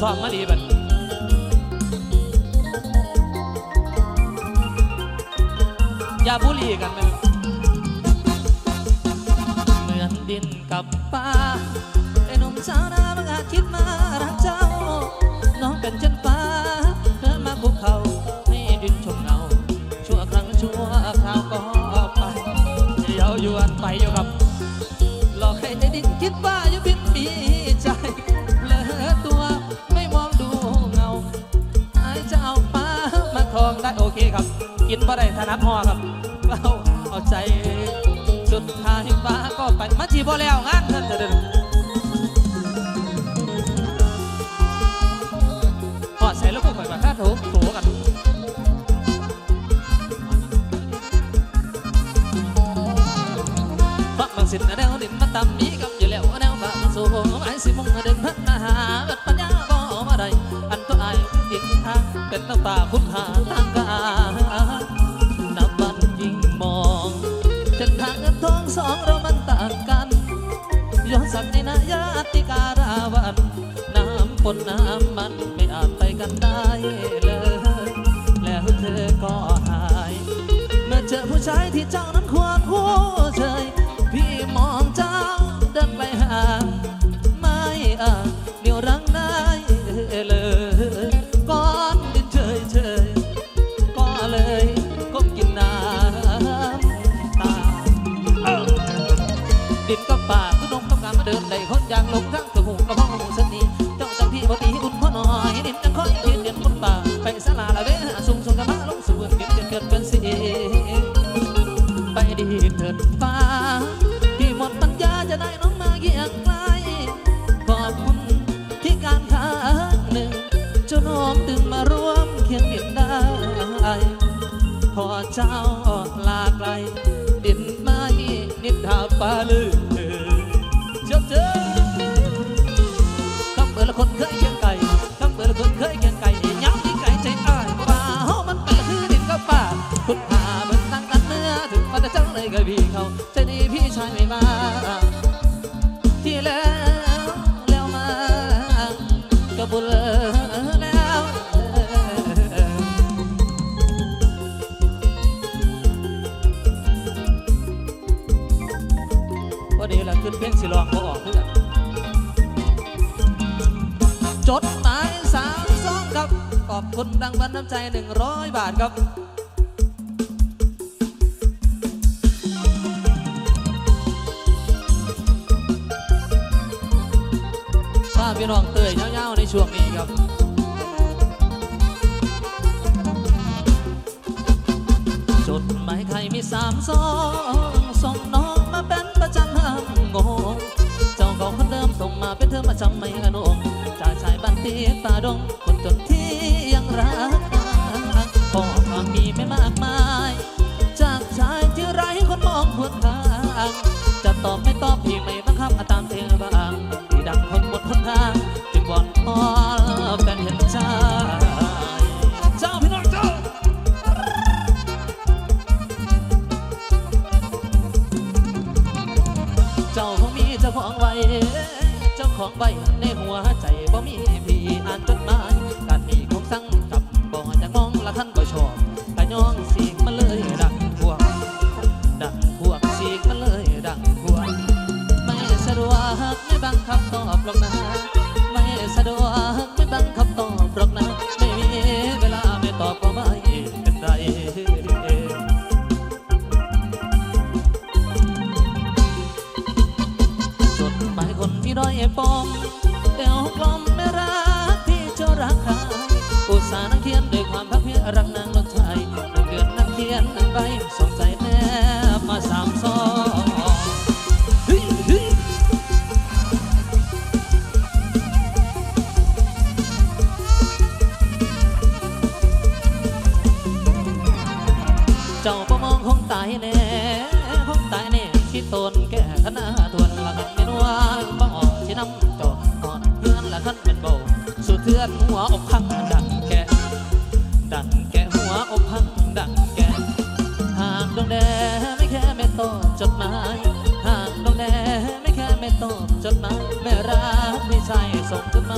ซ้อมมาดีบัดอย่าบุรีกันนะเหมือนดินกับฟ้าไอ้หนุ่มสาวนาบางอาจคิดมารักเจ้า น้องเป็นเช่นฟ้า บ่ได้ถนัดหอครับ เอาเอาใจสุดท้ายฟ้าก็ไปมาจีบ่แล้วงา การาวันน้ำปนน้ำมันไม่อาจไปกันได้เลย แล้วเธอก็หาย เมื่อเจอผู้ชายที่เจ้านั้นควรหัวเฉ เดินได้คนอย่างลงทั้งกระหูกระห้องหูสนีเจ้าจังพี่บ่ตีอุ่นพ่อหน่อยดินจังคอยยืนเด่นบนป่าไปสลาละเวหาสูงส่งกระมาลงสู่เกิดเกิดเกิดเป็นสิไปดีเถิดฟ้าที่หมดปัญญาจะได้น้องมาเกี่ยงไกลขอบคุณที่การค้าหนึ่งเจ้าน้องดึงมาร่วมเคียงเดินได้พอเจ้าลาไกลดินไม่นิทาฟ้าลือ เดี๋ยวละขึ้นเพลงสิลองบ่ออกเพื่อนจดหมายสามสองครับขอบคุณดังบันน้ำใจหนึ่งร้อยบาทครับถ้าพี่น้องเตยเงาๆในช่วงนี้ครับจดหมายใครมีสามซองส่งน้อง จำไม่อนงจากชายบ้านตีป่าดง คนจนที่ยังรักพอความมีไม่มากมาย จากชายที่ไร้คนมองควรทาง จะตอบไม่ตอบพี่ไม่บังคับตามเธอบ้า องไว้ในหัว จ้าประมองคงตายแน่คงตายแน่ที่ตนแก่ขนาทวนละกันเป็นว่าบ่ออกที่น้ำจอดก่อนเพื่อนละคันเป็นโบสุดเทือนหัวอกพังดังแก่ดังแก่หัวอกพังดังแก่หากดวงแดไม่แค่ไม่ตอบจดหมายหากดวงแดไม่แค่ไม่ตอบจดหมายไม่รักไม่ใช่ส่งถึง